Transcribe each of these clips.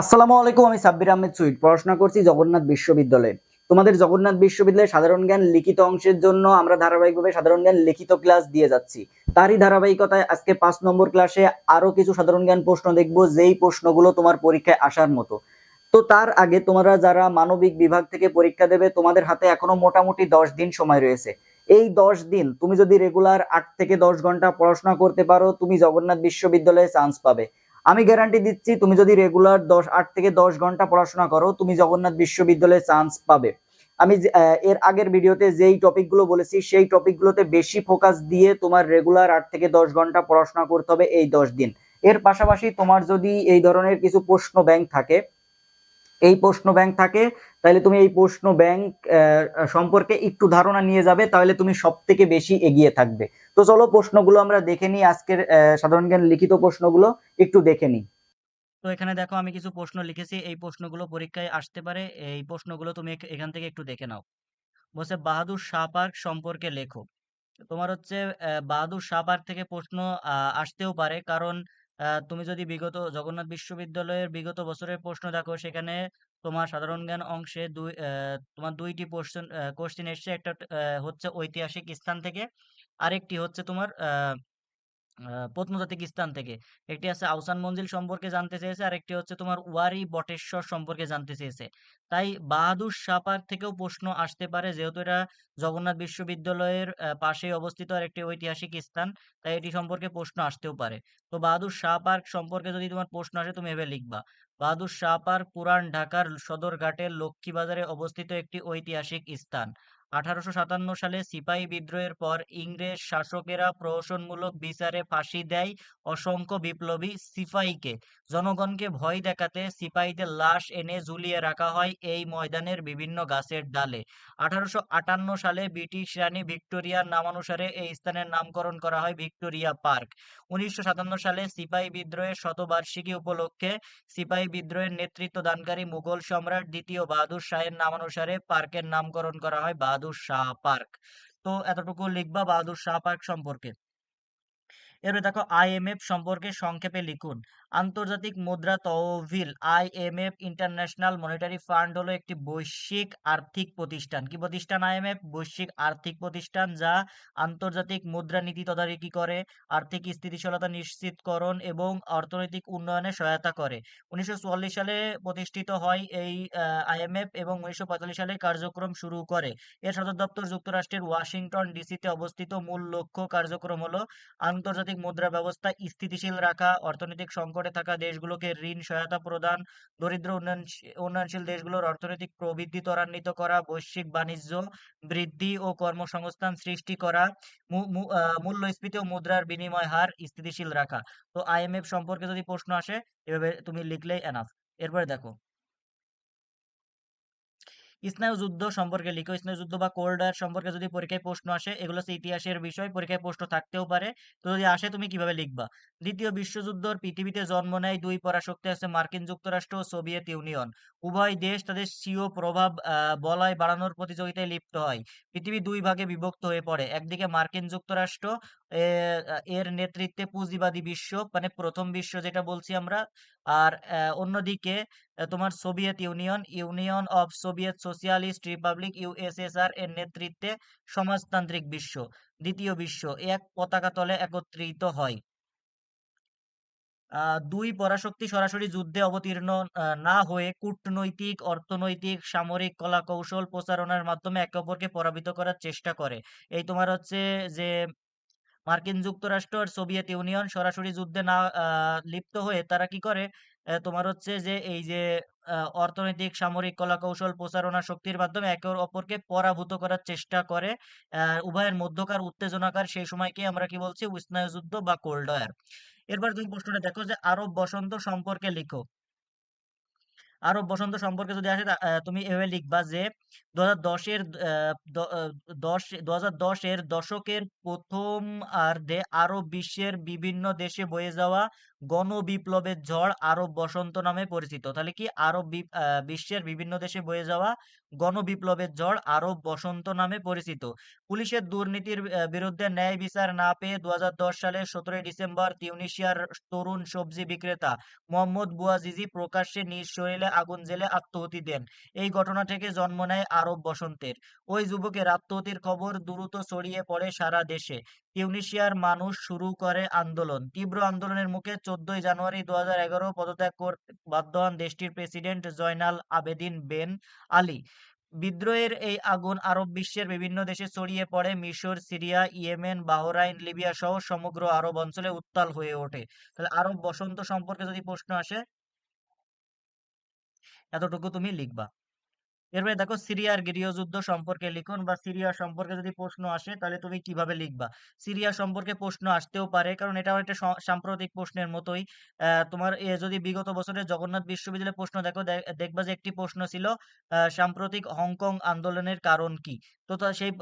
আসসালামু আলাইকুম, আমি সাব্বির আহমেদ সুইট। পড়াশোনা করছি জগন্নাথ বিশ্ববিদ্যালয়ে। তোমাদের জগন্নাথ বিশ্ববিদ্যালয়ে সাধারণ জ্ঞান লিখিত অংশের জন্য আমরা ধারাবাহিকভাবে সাধারণ জ্ঞান লিখিত ক্লাস দিয়ে যাচ্ছি। তারই ধারাবাহিকতায় আজকে পাঁচ নম্বর ক্লাসে আরও কিছু সাধারণ জ্ঞান প্রশ্ন দেখব, যেই প্রশ্নগুলো তোমার পরীক্ষায় আসার মতো। তো তার আগে তোমরা যারা মানবিক বিভাগ থেকে পরীক্ষা দেবে, তোমাদের হাতে এখনও মোটামুটি দশ দিন সময় রয়েছে। এই দশ দিন তুমি যদি রেগুলার আট থেকে দশ ঘণ্টা পড়াশোনা করতে পারো, তুমি জগন্নাথ বিশ্ববিদ্যালয়ে চান্স পাবে। আমি গ্যারান্টি দিচ্ছি, তুমি যদি রেগুলার দশ, আট থেকে দশ ঘণ্টা পড়াশোনা করো, তুমি জগন্নাথ বিশ্ববিদ্যালয়ে চান্স পাবে। আমি এর আগের ভিডিওতে যেই টপিকগুলো বলেছি, সেই টপিকগুলোতে বেশি ফোকাস দিয়ে তোমার রেগুলার আট থেকে দশ ঘণ্টা পড়াশোনা করতে হবে এই দশ দিন। এর পাশাপাশি তোমার যদি এই ধরনের কিছু প্রশ্ন ব্যাংক থাকে, এই প্রশ্ন ব্যাংক থাকে, তাহলে তুমি এই প্রশ্ন ব্যাংক সম্পর্কে একটু ধারণা নিয়ে যাবে, তাহলে তুমি সব থেকে বেশি এগিয়ে থাকবে। তো চলো প্রশ্নগুলো আমরা দেখে নিই আজকের সাধারণ জ্ঞান লিখিত প্রশ্নগুলো, একটু দেখে নিই। তো এখানে দেখো, আমি কিছু প্রশ্ন লিখেছি, এই প্রশ্নগুলো পরীক্ষায় আসতে পারে, এই প্রশ্নগুলো তুমি এখান থেকে একটু দেখে নাও। বলছে, বাহাদুর শাহ পার্ক সম্পর্কে লেখো। তোমার হচ্ছে বাহাদুর শাহ পার্ক থেকে প্রশ্ন আসতেও পারে, কারণ তুমি যদি বিগত জগন্নাথ বিশ্ববিদ্যালয়ের বিগত বছরের প্রশ্ন দেখো, সেখানে তোমার সাধারণ জ্ঞান অংশে দুই তোমার দুইটি কোশ্চেন কোশ্চেন এসছে, একটা হচ্ছে ঐতিহাসিক স্থান থেকে আরেকটি হচ্ছে তোমার প্রত্নতাত্ত্বিক স্থান থেকে। একটি আছে আহসান মঞ্জিল সম্পর্কে জানতে চেয়েছে আর একটি হচ্ছে তোমার ওয়ারি বটেশ্বর সম্পর্কে জানতে চেয়েছে। তাই বাহাদুর পার্ক থেকেও প্রশ্ন আসতে পারে, যেহেতু এটা জগন্নাথ বিশ্ববিদ্যালয়ের পাশেই অবস্থিত আর একটি ঐতিহাসিক স্থান, তাই এটি সম্পর্কে প্রশ্ন আসতেও পারে। তো বাহাদুর শাহ পার্ক সম্পর্কে যদি তোমার প্রশ্ন আসে, তুমি এভাবে লিখবা। বাহাদুর শাহ পার্ক পুরান ঢাকার সদরঘাটের লক্ষ্মীবাজারে অবস্থিত একটি ঐতিহাসিক স্থান। আঠারোশো সাতান্ন সালে সিপাহি বিদ্রোহের পর ইংরেজ শাসকেরা প্রহসনমূলক বিচারে ফাঁসি দেয় অসংখ্য বিপ্লবী সিপাহীকে। জনগণকে ভয় দেখাতে সিপাহীদের লাশ এনে ঝুলিয়ে রাখা হয় এই ময়দানের বিভিন্ন গাছের ডালে। আঠারোশো আটান্ন সালে ব্রিটিশ রানী ভিক্টোরিয়ার নামানুসারে এই স্থানের নামকরণ করা হয় ভিক্টোরিয়া পার্ক। উনিশশো সাতান্ন সালে সিপাহী বিদ্রোহের শতবার্ষিকী উপলক্ষে সিপাহী বিদ্রোহের নেতৃত্ব দানকারী মুঘল সম্রাট দ্বিতীয় বাহাদুর শাহের নামানুসারে পার্কের নামকরণ করা হয় বাহাদুর শাহ পার্ক। তো এতটুকু লিখবা বাহাদুর শাহ পার্ক সম্পর্কে। এরপরে দেখো আইএমএফ সম্পর্কে সংক্ষেপে লিখুন। আন্তর্জাতিক মুদ্রা তহবিল আইএমএফ ইন্টারন্যাশনাল মনিটারি ফান্ড হলো একটি বৈশ্বিক আর্থিক প্রতিষ্ঠান। কি প্রতিষ্ঠান আইএমএফ বৈশ্বিক আর্থিক প্রতিষ্ঠান যা আন্তর্জাতিক মুদ্রা নীতি তদারকি করে, আর্থিক স্থিতিশীলতা নিশ্চিতকরণ এবং অর্থনৈতিক উন্নয়নে সহায়তা করে। উনিশশো চুয়াল্লিশ সালে প্রতিষ্ঠিত হয় এই আইএমএফ এবং উনিশশো পঁয়তাল্লিশ সালে কার্যক্রম শুরু করে। এর সদর দপ্তর যুক্তরাষ্ট্রের ওয়াশিংটন ডিসিতে অবস্থিত মূল লক্ষ্য কার্যক্রম হলো আন্তর্জাতিক মুদ্রা ব্যবস্থা, স্থিতিশীল রাখা, অর্থনৈতিক সংকটে থাকা দেশগুলোকে ঋণ সহায়তা প্রদান, দরিদ্র উন্নয়নশী- উন্নয়নশীল দেশগুলোর অর্থনৈতিক প্রবৃদ্ধি ত্বরান্বিত করা, বৈশ্বিক বাণিজ্য বৃদ্ধি ও কর্মসংস্থান সৃষ্টি করা মূল্যস্ফীতি ও মুদ্রার বিনিময় হার স্থিতিশীল রাখা। তো আইএমএফ সম্পর্কে যদি প্রশ্ন আসে, এভাবে তুমি লিখলেই এনাফ এরপরে দেখো। স্নায়ুযুদ্ধ সম্পর্কে লিখো। স্নায়ুযুদ্ধ বা কোল্ড ওয়ার সম্পর্কে যদি পরীক্ষায় প্রশ্ন আসে, এগুলো হচ্ছে ইতিহাসের বিষয়, পরীক্ষায় প্রশ্ন থাকতেও পারে। তো যদি আসে, তুমি কীভাবে লিখবা? দ্বিতীয় বিশ্বযুদ্ধর পৃথিবীতে জন্ম নেয় দুই পরাশক্তি আছে মার্কিন যুক্তরাষ্ট্র ও সোভিয়েত ইউনিয়ন। উভয় দেশ তাদের স্বীয় প্রভাব বলয় বাড়ানোর প্রতিযোগিতায় লিপ্ত হয়। পৃথিবী দুই ভাগে বিভক্ত হয়ে পড়ে। একদিকে মার্কিন যুক্তরাষ্ট্র এর নেতৃত্বে পুঁজিবাদী বিশ্ব মানে প্রথম বিশ্ব যেটা বলছি আমরা। আর অন্যদিকে তোমার Soviet Union Union of Soviet Socialist Republic USSR এর নেতৃত্বে সমাজতান্ত্রিক বিশ্ব, দ্বিতীয় বিশ্ব এক পতাকা তলে একত্রিত হয়। দুই পরাশক্তি সরাসরি যুদ্ধে অবতীর্ণ না হয়ে কূটনৈতিক, অর্থনৈতিক, সামরিক কলা কৌশল প্রচারণার মাধ্যমে একে অপরকে পরাজিত করার চেষ্টা করে। এই তোমার হচ্ছে যে মার্কিন যুক্তরাষ্ট্র আর সোভিয়েত ইউনিয়ন সরাসরি যুদ্ধে না লিপ্ত হয়ে তারা কি করে? তোমার হচ্ছে যে এই যে অর্থনৈতিক, সামরিক কলা কৌশল প্রচারণা শক্তির মাধ্যমে একে অপরকে পরাভূত করার চেষ্টা করে। উভয়ের মধ্যকার উত্তেজনাকার সেই সময়কে আমরা কি বলছি? স্নায়ুযুদ্ধ বা কোল্ড ওয়ার এরপর তুমি প্রশ্নটা দেখো যে আরব বসন্ত সম্পর্কে লিখো। আরব বসন্ত সম্পর্কে যদি আসে তুমি এভাবে লিখবা যে দু হাজার দশের দশ দু হাজার দশের দশকের প্রথম আর্ধে আরব বিশ্বের বিভিন্ন দেশে বয়ে যাওয়া গণবিপ্লবের ঝড় আরব বসন্ত নামে পরিচিত। তাহলে কি আরব বিশ্বের বিভিন্ন দেশে বয়ে যাওয়া গণবিপ্লবের ঝড় আরব বসন্ত নামে পরিচিত। পুলিশের দুর্নীতির বিরুদ্ধে ন্যায় বিচার না পেয়ে দু সালের সতেরোই ডিসেম্বর তিউনিসিয়ার তরুণ সবজি বিক্রেতা মোহাম্মদ বুয়াজিজি প্রকাশ্যে নিজ শরীরে আগুন জেলে আত্মহতি দেন। এই ঘটনা থেকে জন্ম নেয় আরব বসন্তের। ওই যুবকের আত্মহতির খবর দ্রুত ছড়িয়ে পড়ে সারা দেশে। তিউনিসিয়ার মানুষ শুরু করে আন্দোলন। তীব্র আন্দোলনের মুখে চোদ্দই জানুয়ারি দু এগারো পদত্যাগ করতে বাধ্য হন দেশটির president Zainal Abedin Ben Ali. বিদ্রোহের এই আগুন আরব বিশ্বের বিভিন্ন দেশে ছড়িয়ে পড়ে মিশর, সিরিয়া, ইয়েমেন, বাহরাইন, লিবিয়া সহ সমগ্র আরব অঞ্চলে উত্তাল হয়ে ওঠে। তাহলে আরব বসন্ত সম্পর্কে যদি প্রশ্ন আসে, এতটুকু তুমি লিখবা। এরপরে দেখো সিরিয়ার গৃহযুদ্ধ সম্পর্কে লিখুন বা সিরিয়া সম্পর্কে যদি প্রশ্ন আসে, তাহলে তুমি কীভাবে লিখবা? সিরিয়া সম্পর্কে প্রশ্ন আসতেও পারে, কারণ এটাও একটা সাম্প্রতিক প্রশ্নের মতোই। তোমার যদি বিগত বছরে জগন্নাথ বিশ্ববিদ্যালয়ের প্রশ্ন দেখো দেখবা যে একটি প্রশ্ন ছিল সাম্প্রতিক হংকং আন্দোলনের কারণ কি? তো সেই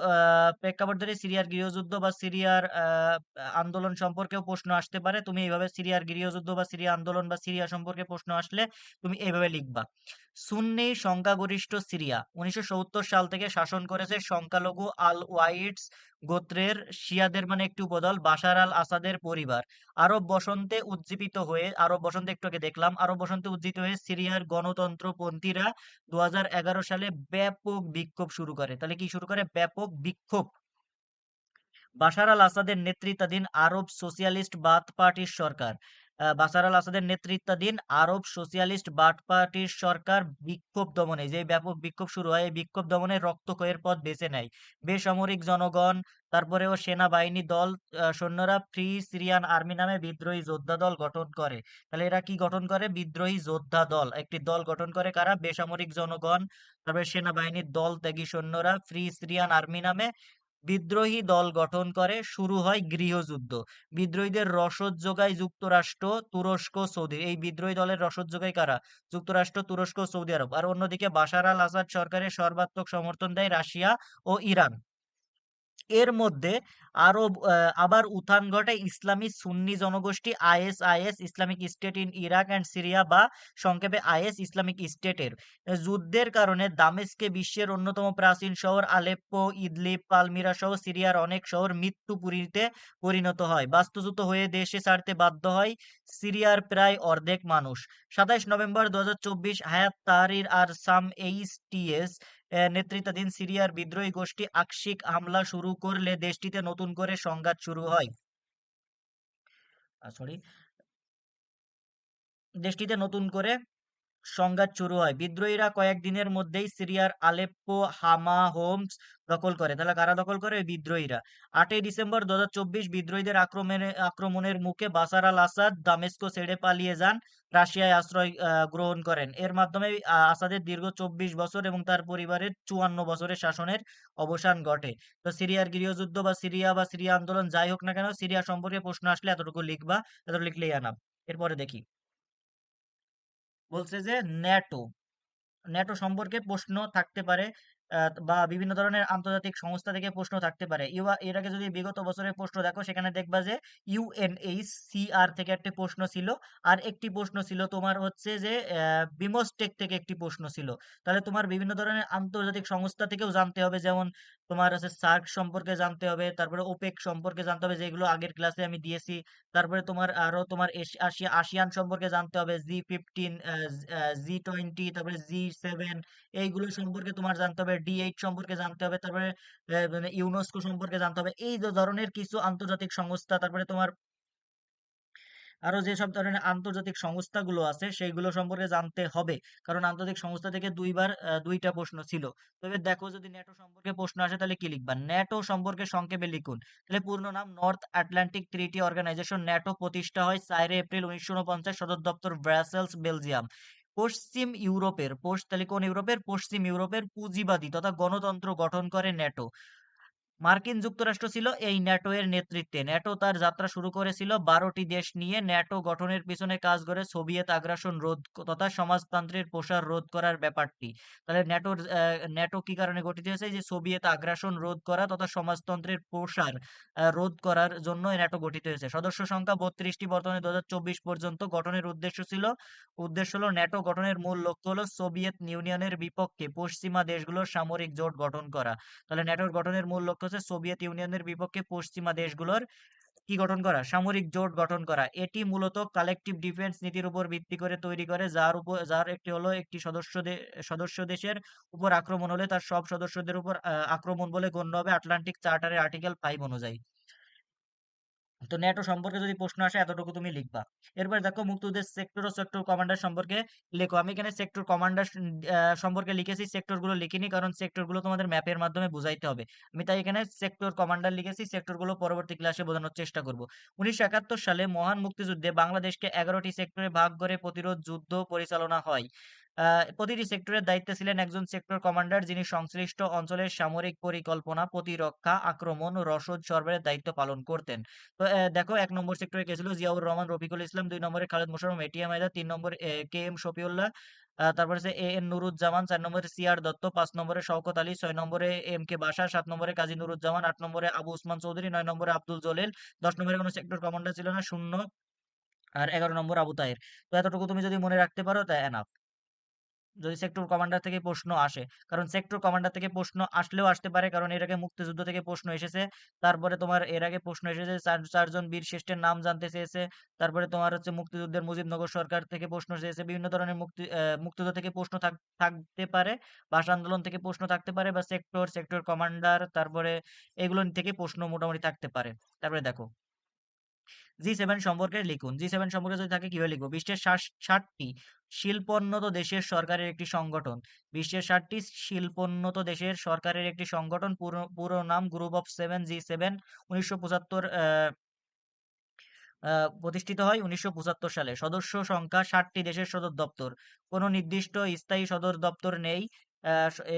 প্রেক্ষাপট ধরে সিরিয়ার গৃহযুদ্ধ বা সিরিয়ার আন্দোলন সম্পর্কেও প্রশ্ন আসতে পারে, তুমি এইভাবে সিরিয়ার গৃহযুদ্ধ বা সিরিয়া আন্দোলন বা সিরিয়া সম্পর্কে প্রশ্ন আসলে তুমি এইভাবে লিখবা। সুন্নি সংখ্যাগরিষ্ঠ সিরিয়া। উনিশশো সত্তর সাল থেকে শাসন করেছে সংখ্যালঘু আল ওয়াইটস গোত্রের শিয়াদের মানে একটি উপদল, বাশার আল আসাদের পরিবার। আরব বসন্তে উজ্জীবিত হয়ে, আরব বসন্তে একটু আগে দেখলাম, আরব বসন্তে উজ্জীবিত হয়ে সিরিয়ার গণতন্ত্রপন্থীরা দু হাজার এগারো সালে ব্যাপক বিক্ষোভ শুরু করে। তাহলে কি শুরু করে? ব্যাপক বিক্ষোভ। বাশার আল আসাদের নেতৃত্বাধীন আরব সোশিয়ালিস্ট বাথ পার্টির সরকার। বাশার আল আসাদের নেতৃত্বাধীন আরব সোশিয়ালিস্ট বাট পার্টির সরকার বিক্ষোভ দমনে যে ব্যাপক বিক্ষোভ শুরু হয়, এই বিক্ষোভ দমনে রক্তক্ষয়ের পথ বেছে নেয়। বেসামরিক জনগণ, তারপরেও সেনাবাহিনী দল সৈন্যরা ফ্রি সিরিয়ান আর্মি নামে বিদ্রোহী যোদ্ধা দল গঠন করে। তাহলে এরা কি গঠন করে? বিদ্রোহী যোদ্ধা দল। একটি দল গঠন করে কারা? বেসামরিক জনগণ, তারপরে সেনাবাহিনীর দল ত্যাগী সৈন্যরা ফ্রি সিরিয়ান আর্মি নামে বিদ্রোহী দল গঠন করে, শুরু হয় গৃহযুদ্ধ। বিদ্রোহীদের রসদ যোগায় যুক্তরাষ্ট্র, তুরস্ক, সৌদি। এই বিদ্রোহী দলের রসদ যোগায় কারা? যুক্তরাষ্ট্র, তুরস্ক, সৌদি আরব। আর অন্যদিকে বাশার আল আসাদ সরকারের সর্বাত্মক সমর্থন দেয় রাশিয়া ও ইরান। এর মধ্যে আরব আবার উত্থান ঘটে ইসলামী সুন্নি জনগোষ্ঠী IS IS Islamic State in Iraq and Syria বা সংক্ষেপে আইএস ইসলামিক স্টেটের। যুদ্ধের কারণে দামেস্কে বিশ্বের অন্যতম প্রাচীন শহর আলেপ্পো ইদলিব পালমিরা সহ সিরিয়ার অনেক শহর মৃত্যুপুরীতে পরিণত হয়। বাস্তুচ্যুত হয়ে দেশে ছাড়তে বাধ্য হয় সিরিয়ার প্রায় অর্ধেক মানুষ। সাতাইশ নভেম্বর দু হাজার চব্বিশ হায়াত তাহরির আর সাম এইচটিএস আহ, নেতৃত্বাধীন সিরিয়ার বিদ্রোহী গোষ্ঠী আকস্মিক হামলা শুরু করলে দেশটিতে নতুন করে সংঘাত শুরু হয়। সরি দেশটিতে নতুন করে সংঘাত শুরু হয়। বিদ্রোহীরা কয়েকদিনের মধ্যেই সিরিয়ার আলেপ্পো হামা হোমস দখল করে। তাহলে কারা দখল করে? বিদ্রোহীরা। আটই ডিসেম্বর দু হাজার চব্বিশ বিদ্রোহীদের আক্রমণে, আক্রমণের মুখে বাসার আল আসাদ দামেস্কো ছেড়ে পালিয়ে যান, রাশিয়ায় আশ্রয় গ্রহণ করেন। এর মাধ্যমে আসাদের দীর্ঘ চব্বিশ বছর এবং তার পরিবারের চুয়ান্ন বছরের শাসনের অবসান ঘটে। তো সিরিয়ার গৃহযুদ্ধ বা সিরিয়া বা সিরিয়া আন্দোলন যাই হোক না কেন, সিরিয়া সম্পর্কে প্রশ্ন আসলে এতটুকু লিখবা, এতটুকু লিখলেই আনাম এরপরে দেখি। বলছে যে ন্যাটো। ন্যাটো সম্পর্কে প্রশ্ন থাকতে পারে বা বিভিন্ন ধরনের আন্তর্জাতিক সংস্থা থেকে প্রশ্ন থাকতে পারে। এর আগে যদি বিগত বছরের প্রশ্ন দেখো, সেখানে দেখবা যে ইউএনএইচসিআর থেকে একটি প্রশ্ন ছিল, আর একটি প্রশ্ন ছিল তোমার হচ্ছে যে বিমস্টেক থেকে একটি প্রশ্ন ছিল। তাহলে তোমার বিভিন্ন ধরনের আন্তর্জাতিক সংস্থা থেকেও জানতে হবে, যেমন তোমার হচ্ছে সার্ক সম্পর্কে জানতে হবে, তারপরে ওপেক সম্পর্কে জানতে হবে, যেগুলো আগের ক্লাসে আমি দিয়েছি। তারপরে তোমার আরও তোমার আসিয়ান সম্পর্কে জানতে হবে, জি ফিফটিন জি টোয়েন্টি, তারপরে জি সেভেন, এইগুলো সম্পর্কে তোমার জানতে হবে, ডি এইট সম্পর্কে জানতে হবে, তারপরে মানে ইউনেস্কো সম্পর্কে জানতে হবে, এই ধরনের কিছু আন্তর্জাতিক সংস্থা, তারপরে তোমার আরও যেসব ধরনের আন্তর্জাতিক সংস্থাগুলো আছে, সেইগুলো সম্পর্কে জানতে হবে। কারণ আন্তর্জাতিক সংস্থা থেকে দুইবার দুইটা প্রশ্ন ছিল। তবে দেখো যদি ন্যাটো সম্পর্কে প্রশ্ন আসে তাহলে কি লিখবা? ন্যাটো সম্পর্কে সংক্ষেপে লিখুন। তাহলে পূর্ণ নাম North Atlantic Treaty Organization NATO প্রতিষ্ঠা হয় চারে এপ্রিল উনিশশো উনপঞ্চাশ সদর দপ্তর ব্রাসেলস, বেলজিয়াম। পশ্চিম ইউরোপের তাহলে কোন ইউরোপের? পশ্চিম ইউরোপের পুঁজিবাদী তথা গণতন্ত্র গঠন করে ন্যাটো। মার্কিন যুক্তরাষ্ট্র ছিল এই ন্যাটো এর নেতৃত্বে। ন্যাটো তার যাত্রা শুরু করেছিল বারোটি দেশ নিয়ে। ন্যাটো গঠনের পিছনে কাজ করে সোভিয়েত আগ্রাসন রোধ তথা সমাজতন্ত্রের প্রসার রোধ করার ব্যাপারটি। তাহলে ন্যাটোর ন্যাটো কি কারণে গঠিত হয়েছে? যে সোভিয়েত আগ্রাসন রোধ করা তথা সমাজতন্ত্রের প্রসার রোধ করার জন্য ন্যাটো গঠিত হয়েছে। সদস্য সংখ্যা বত্রিশটি। বর্তমানে দু হাজার চব্বিশ পর্যন্ত গঠনের উদ্দেশ্য ছিল, উদ্দেশ্য হলো ন্যাটো গঠনের মূল লক্ষ্য হলো সোভিয়েত ইউনিয়নের বিপক্ষে পশ্চিমা দেশগুলোর সামরিক জোট গঠন করা। তাহলে ন্যাটোর গঠনের মূল লক্ষ্য হচ্ছে সোভিয়েত ইউনিয়নের বিপক্ষে পশ্চিমা দেশগুলোর কি গঠন করা? সামরিক জোট গঠন করা। এটি মূলত কালেকটিভ ডিফেন্স নীতির উপর ভিত্তি করে তৈরি করে, যার উপর যার একটি হলো একটি সদস্য সদস্য দেশের উপর আক্রমণ হলে তার সব সদস্যদের উপর আক্রমণ বলে গণ্য হবে আটলান্টিক চার্টারের আর্টিকেল ফাইভ অনুযায়ী। তো ন্যাটো সম্পর্কে যদি প্রশ্ন আসে, এতটুকু তুমি লিখবা। এরপর দেখো মুক্তিযুদ্ধের সেক্টর ও সেক্টর কমান্ডার সম্পর্কে লেখো। আমি এখানে সেক্টর কমান্ডার সম্পর্কে লিখেছি সেক্টরগুলো লিখিনি, কারণ সেক্টরগুলো তোমাদের ম্যাপের মাধ্যমে বুঝাইতে হবে। আমি তাই এখানে সেক্টর কমান্ডার লিখেছি সেক্টরগুলো পরবর্তী ক্লাসে বোঝানোর চেষ্টা করব। উনিশশো একাত্তর সালে মহান মুক্তিযুদ্ধে বাংলাদেশকে এগারোটি সেক্টরে ভাগ করে প্রতিরোধ, যুদ্ধ পরিচালনা হয়। প্রতিটি সেক্টরের দায়িত্বে ছিলেন একজন সেক্টর কমান্ডার যিনি সংশ্লিষ্ট অঞ্চলের সামরিক পরিকল্পনা, প্রতিরক্ষা, আক্রমণ রসদ সরবরাহের দায়িত্ব পালন করতেন। তো দেখো, এক নম্বর সেক্টরে কে ছিল? জিয়াউর রহমান, রফিকুল ইসলাম, দুই নম্বরে খালেদ মোশাররফ এটিএম আয়দা তিন নম্বরে কে এম শফিউল্লাহ তারপরে এ এন নুরুজ্জামান, চার নম্বরে সি আর দত্ত, পাঁচ নম্বরে শওকত আলী, ছয় নম্বরে এম কে বাসা সাত নম্বরে কাজী নুরুজ্জামান, আট নম্বরে আবু উসমান চৌধুরী, নয় নম্বরে আব্দুল জলিল, দশ নম্বরে কোনো সেক্টর কমান্ডার ছিল না, শূন্য, আর এগারো নম্বর আবু তাহের। তো এতটুকু তুমি যদি মনে রাখতে পারো, তা এনাফ যদি সেক্টর কমান্ডার থেকে প্রশ্ন আসে। কারণ সেক্টর কমান্ডার থেকে প্রশ্ন আসলেও আসতে পারে, কারণ এর আগে মুক্তিযুদ্ধ থেকে প্রশ্ন এসেছে। তারপরে তোমার এর আগে প্রশ্ন এসেছে, চার, চারজন বীর শ্রেষ্ঠের নাম জানতে চেয়েছে। তারপরে তোমার হচ্ছে মুক্তিযুদ্ধের মুজিবনগর সরকার থেকে প্রশ্ন চেয়েছে। বিভিন্ন ধরনের মুক্তি মুক্তিযুদ্ধ থেকে প্রশ্ন থাক- থাকতে পারে, ভাষা আন্দোলন থেকে প্রশ্ন থাকতে পারে বা সেক্টর সেক্টর কমান্ডার তারপরে এগুলো থেকে প্রশ্ন মোটামুটি থাকতে পারে। তারপরে দেখো। জি সেভেন সম্পর্কে লিখুন। জি সেভেন সম্পর্কে যদি থাকে কীভাবে লিখব? বিশ্বের ষাটটি শিল্পোন্নত দেশের সরকারের একটি সংগঠন। বিশ্বের ষাটটি শিল্পোন্নত দেশের সরকারের একটি সংগঠন। পুরো পুরো নাম group of seven G seven উনিশশো পঁচাত্তর প্রতিষ্ঠিত হয় উনিশশো পঁচাত্তর সালে। সদস্য সংখ্যা ষাটটি দেশের সদর দপ্তর। কোনো নির্দিষ্ট স্থায়ী সদর দপ্তর নেই।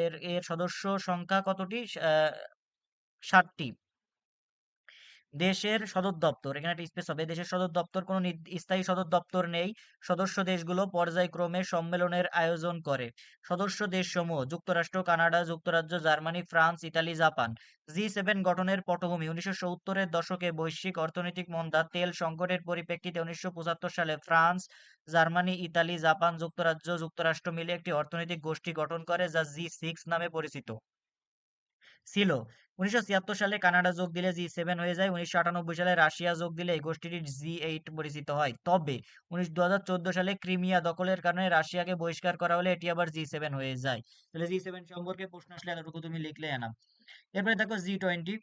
এর এর সদস্য সংখ্যা কতটি? ষাটটি দেশের সদর দপ্তর, এখানে একটা স্পেস হবে, দেশের সদর দপ্তর, কোনো স্থায়ী সদর দপ্তর নেই, সদস্য দেশগুলো পর্যায়ক্রমে সম্মেলনের আয়োজন করে। সদস্য দেশসমূহ, যুক্তরাষ্ট্র, কানাডা, যুক্তরাজ্য, Germany, France, Italy, Japan G seven গঠনের পটভূমি, উনিশশো সত্তরের দশকে বৈশ্বিক অর্থনৈতিক মন্দা, তেল সংকটের পরিপ্রেক্ষিতে উনিশশো পঁচাত্তর সালে ফ্রান্স, জার্মানি, ইতালি, জাপান, যুক্তরাজ্য, যুক্তরাষ্ট্র মিলে একটি অর্থনৈতিক গোষ্ঠী গঠন করে, যা জি সিক্স নামে পরিচিত। ছিল। উনিশশো ছিয়াত্তর সালে কানাডা যোগ দিলে জি সেভেন হয়ে যায়, উনিশশো আটানব্বই সালে রাশিয়া যোগ দিলে এই গোষ্ঠীটি জি এইট পরিচিত হয়। তবে উনিশ দু সালে ক্রিমিয়া দখলের কারণে রাশিয়াকে বহিষ্কার করা হলে এটি আবার জি সেভেন হয়ে যায়। তাহলে জি সেভেন সম্পর্কে প্রশ্ন আসলে এতটুকু তুমি লিখলে এনাম। এরপরে দেখো জি টোয়েন্টি।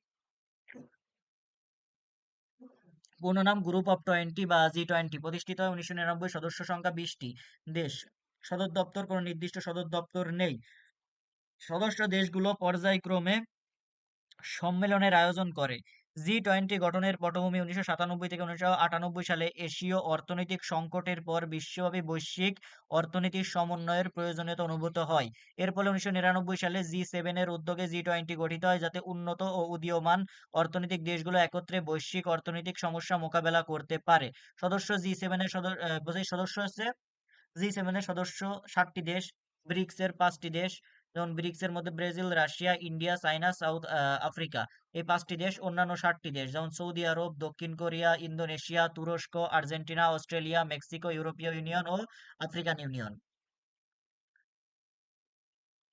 পূর্ণ নাম গ্রুপ অফ টোয়েন্টি বা জি টোয়েন্টি। প্রতিষ্ঠিত হয় উনিশশো নিরানব্বই, সদস্য সংখ্যা বিশটি। দেশ, সদর দপ্তর, কোনো নির্দিষ্ট সদর দপ্তর নেই। সদস্য দেশগুলো পর্যায়ক্রমে সম্মেলনের আয়োজন করে। জি টোয়েন্টি গঠনের পটভূমি উনিশশো সাতানব্বই থেকে উনিশশো আটানব্বই সালে এশীয় অর্থনৈতিক সংকটের পর বিশ্বব্যাপী বৈশ্বিক অর্থনীতির সমন্বয়ের প্রয়োজনীয়তা অনুভূত হয়। এর ফলে উনিশশো নিরানব্বই সালে জি সেভেন এর উদ্যোগে জি টোয়েন্টি গঠিত হয়, যাতে উন্নত ও উদীয়মান অর্থনৈতিক দেশগুলো একত্রে বৈশ্বিক অর্থনৈতিক সমস্যা মোকাবেলা করতে পারে। সদস্য জি সেভেনের সদস্য সদস্য হচ্ছে জি সেভেনের সদস্য ষাটটি দেশ ব্রিক্স এর পাঁচটি দেশ যেমন ব্রিক্স এর মধ্যে Brazil, Russia, India, China, South Africa. এই পাঁচটি দেশ অন্যান্য ষাটটি দেশ, যেমন সৌদি আরব, দক্ষিণ কোরিয়া, ইন্দোনেশিয়া, তুরস্ক, আর্জেন্টিনা, অস্ট্রেলিয়া, মেক্সিকো, ইউরোপীয় ইউনিয়ন ও আফ্রিকান ইউনিয়ন।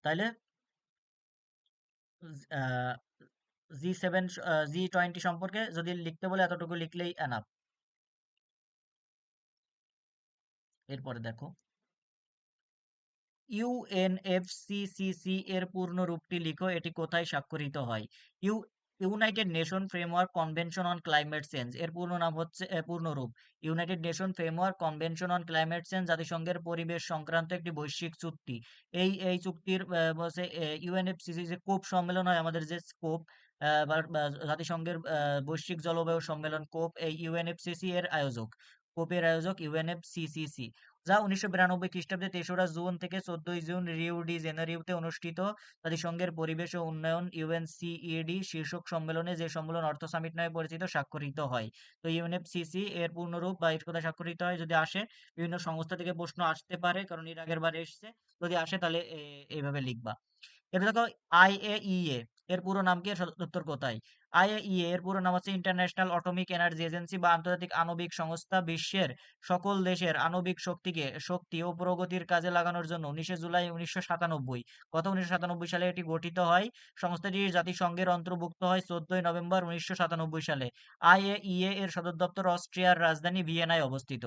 তাইলে জি সেভেন জি টোয়েন্টি সম্পর্কে যদি লিখতে বলে এতটুকু লিখলেই এনাফ এরপরে দেখো। ইউএনএফসিসিসি এর পূর্ণ রূপটি লিখো এটি কোথায় স্বাক্ষরিত হয়? U United Nation Framework Convention on Climate Change এর পূর্ণ নাম হচ্ছে এ, পূর্ণ রূপ United Nation Framework Convention on Climate Change জাতিসংঘের পরিবেশ সংক্রান্ত একটি বৈশ্বিক চুক্তি। এই এই চুক্তির ইউএনএফসিসি যে কোপ সম্মেলন হয় আমাদের যে স্কোপ জাতিসংঘের বৈশ্বিক জলবায়ু সম্মেলন কোপ এই ইউএনএফসিসি এর আয়োজক। কোপের আয়োজক ইউএনএফসিসিসি যা উনিশশো বিরানব্বই খ্রিস্টাব্দে তেসরা জুন থেকে চোদ্দই জুন রিউ ডি জেনারিউতে অনুষ্ঠিত। জাতিসংঘের পরিবেশ ও উন্নয়ন ইউএনসিইডি শীর্ষক সম্মেলনে যে সম্মেলন অর্থ সামিট নামে পরিচিত স্বাক্ষরিত হয়। তো ইউএনএফসিসি এর পূর্ণরূপ বা এর কথা স্বাক্ষরিত হয় যদি আসে, বিভিন্ন সংস্থা থেকে প্রশ্ন আসতে পারে, কারণ এর আগের বার এসছে। যদি আসে তাহলে এইভাবে লিখবা। এরপর দেখো আইএইএ এর পুরো নাম কি দপ্তর কোথায়? আইএইএ এর পুরো নাম হচ্ছে ইন্টারন্যাশনাল অটোমিক এনার্জি এজেন্সি বা আন্তর্জাতিক আণবিক সংস্থা বিশ্বের সকল দেশের আণবিক শক্তিকে, শক্তি ও প্রগতির কাজে লাগানোর জন্য উনিশে জুলাই উনিশশো সাতানব্বই। গত উনিশশো সাতানব্বই সালে এটি গঠিত হয়। সংস্থাটি জাতিসংঘের অন্তর্ভুক্ত হয় চোদ্দই নভেম্বর উনিশশো সাতানব্বই সালে। আইএইএ এর সদর দপ্তর অস্ট্রিয়ার রাজধানী ভিয়েনায় অবস্থিত।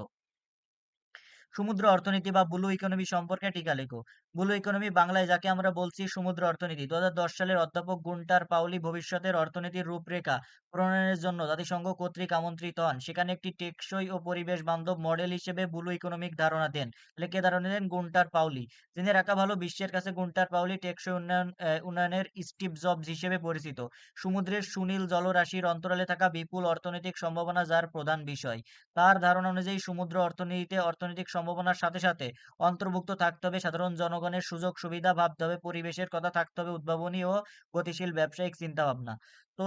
সমুদ্র অর্থনীতি বা ব্লু ইকোনমি সম্পর্কে টিকা লেখো। ব্লু ইকোনমি বাংলায় যাকে আমরা বলছি সমুদ্র অর্থনীতি। দু হাজার দশ সালের অধ্যাপক গুন্টার পাউলি ভবিষ্যতের অর্থনীতির রূপরেখা প্রণয়নের জন্য জাতিসংঘ কর্তৃক আমন্ত্রিত হন। সেখানে একটি টেকসই ও পরিবেশ বান্ধব মডেল হিসেবে ব্লু ইকোনমিক ধারণা দেন। কে ধারণা দেন গুন্টার পাউলি যিনি রাখা ভালো, বিশ্বের কাছে গুন্টার পাউলি টেকসই উন্নয়ন উন্নয়নের স্টিভ জবস হিসেবে পরিচিত। সমুদ্রের সুনীল জলরাশির অন্তরালে থাকা বিপুল অর্থনৈতিক সম্ভাবনা যার প্রধান বিষয়। তার ধারণা অনুযায়ী সমুদ্র অর্থনীতিতে অর্থনৈতিক সম্ভাবনার সাথে সাথে অন্তর্ভুক্ত থাকতে হবে। সাধারণ জনগণের সুযোগ, সুবিধা ভাবতে হবে। পরিবেশের কথা থাকতে হবে। উদ্ভাবনী ও গতিশীল ব্যবসায়িক চিন্তা ভাবনা তো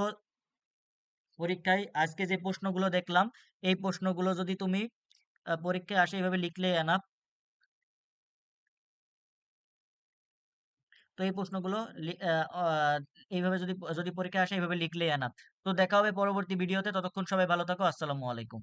পরীক্ষায় আজকে যে প্রশ্নগুলো দেখলাম, এই প্রশ্নগুলো যদি তুমি পরীক্ষায় আসে এইভাবে লিখলে এনাফ তো এই প্রশ্নগুলো এইভাবে যদি যদি পরীক্ষায় আসে এইভাবে লিখলে এনাফ তো দেখা হবে পরবর্তী ভিডিওতে। ততক্ষণ সবাই ভালো থাকো। আসসালামু আলাইকুম।